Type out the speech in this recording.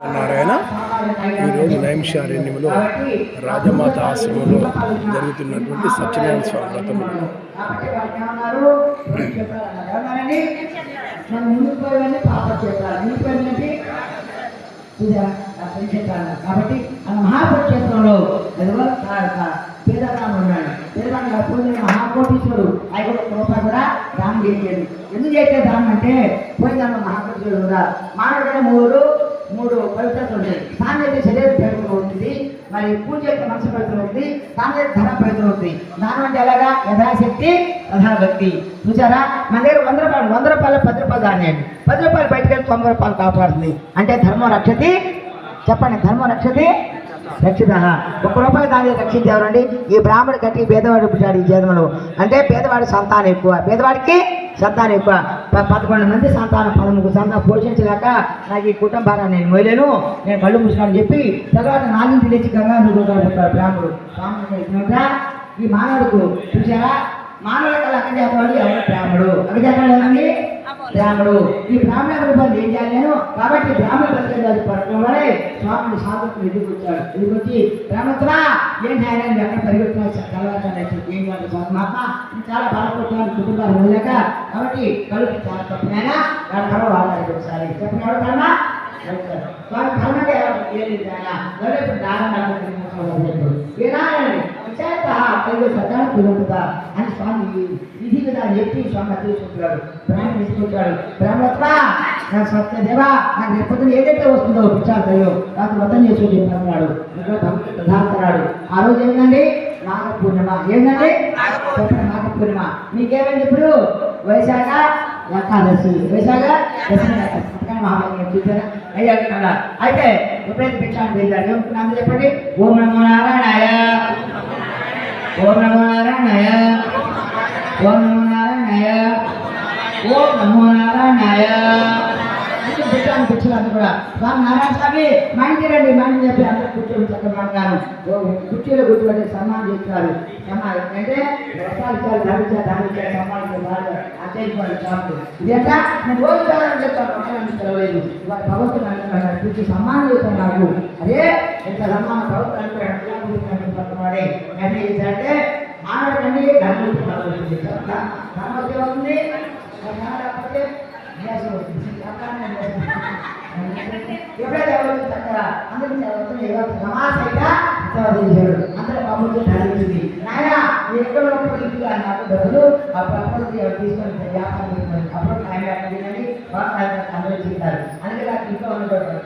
నారాయణ. ఈరోజు నైమిషారణ్యంలో రాజమాత ఆశ్రమంలో జరుగుతున్నటువంటి సత్యనారాయణ స్వామి వ్రతం. కాబట్టి పాప కాబట్టి పేదరాముడు ఉన్నాడు పేదరాముడు పూజ మహాకోటీశ్వరుడు ఆయన కూడా కూడా దానం చేయలేదు ఎందుకు చేయట్లేదు దానం అంటే పోయిన కూడా మానవుడు మూడు మూడు పవిత్రతలు ఉంటాయి స్నానం శరీరం పవిత్రం ఉంటుంది. మరి పూజ యొక్క మనసు పవిత్రం ఉంది. స్నానం ధనం పవిత్రం అవుతుంది దానం అంటే ఎలాగా? యథాశక్తి భక్తి చూసారా మన దగ్గర వంద రూపాయలు వంద రూపాయలు పది రూపాయలు దాని పది రూపాయలు బయటకు వెళ్ళి తొంభై రూపాయలు కాపాడుతుంది. అంటే ధర్మం రక్షతి చెప్పండి ధర్మం రక్షతి రక్షిత. ఒక్క రూపాయి దాన్ని రక్షించేవారండి ఈ బ్రాహ్మడు కట్టి పేదవాడు పుట్టాడు ఈ జన్మలో. అంటే పేదవాడి సంతానం ఎక్కువ. పేదవాడికి సంతానం ఎక్కువ. పదకొండు మంది సంతానం పదమూడు సంతానం పోషించలేక నాకు ఈ కుటుంబాన్ని నేను మొయలేను. నేను కళ్ళు మూసుకోని చెప్పి తర్వాత నాలుగు లేచి గంగా నూరు పుట్టాడు బ్రాహ్మడు బ్రాహ్మణుడు ఈ మానవుడికి చూసారా మానవుల కళ అక్కడ చేస్తాడు ఎవరు బ్రాహ్మడు అక్కడ చేస్తాడు ఏమండి? బ్రాహ్మడు ఈ బ్రాహ్మణ రూపాయలు ఏం చేయాలి నేను కాబట్టి బ్రాహ్మణ పత్రికలు పడటం వల్లే స్వామిని సాధకులు ఎదుగు వచ్చాడు? ఎదుగు వచ్చి? బ్రాహ్మణుడా ఏంటి ఆయన ఎక్కడ పరిగెత్తున్నా కలవాలని ఏం కాదు స్వామి. చాలా బాధపడుతున్నాను. కుటుంబాలు వెళ్ళాక కాబట్టి కలుపు చాలా తప్పినైనా వాళ్ళ కళ వాడాలి ఒకసారి. చెప్పండి ఎవరు కర్మ? స్వామి కర్మకే ఏది ఆయన ఎవరైతే దానం ఏనాడండి ఐదు సత్యాన్ని కుదురుతుందా? అని స్వామి విధి విధానం చెప్పి స్వామి తీసుకుంటున్నాడు బ్రాహ్మణ తీసుకొచ్చాడు బ్రాహ్మణత్వా నా సత్యదేవా నాకు రేపొద్దున ఏదైతే వస్తుందో పిచ్చాలయ్యో నాకు వ్రతం చేసి చెప్పన్నాడు ఇక్కడ ఆ రోజు ఏంటండి నాగపూర్ణిమ. ఏంటండి నాగపూర్ణిమ. నాగ మీకేమైంది ఇప్పుడు? వైశాఖ ఏకాదశి. వైశాఖ దశమి అయ్యా అయితే ఎప్పుడైతే భిక్షాన్ని వెళ్ళాడు ఏమనుకున్నాను చెప్పండి? ఓం నమో నారాయణ ఓం నమో నారాయణ ఓం నమో నారాయణాయ ఓం నమో నారాయణాయ ఇది భిక్షాన్ని భిక్షలు కూడా స్వామి నారాయణ స్వామి మా రండి మా చెప్పి అందరూ కూర్చొని చక్కగా కుర్చీలో కూర్చోబెట్టి సన్మానం చేస్తున్నారు సన్మానం అంటే రసాలు ఇచ్చారు ధరించారు సన్మానం బాగా అత్యధికమైన స్వామి నేను రోజు చెప్తాను తెలవలేదు ఇవాళ సన్మానం చేస్తాను నాకు అదే ఇంత సన్మానం ప్రభుత్వం అంటున్నాడు అంటే ఆడకండి మానవుడండి ధర్మం ధర్మం అవుతుంది లేకపోతే న్యాసం వస్తుంది. ఎప్పుడైతే ఎవరు చక్కగా అందరూ చదువుతుంది ఏదో సమాసైత చదివించాడు అందరూ బాబుతో చదివించింది. నాయన ఎక్కడ ఇల్లు అని నాకు డబ్బులు అప్పుడు అప్పుడు తీసుకొని వ్యాపారం అప్పుడు వాళ్ళు అందరూ అందుకే నాకు ఇంట్లో ఉండకూడదు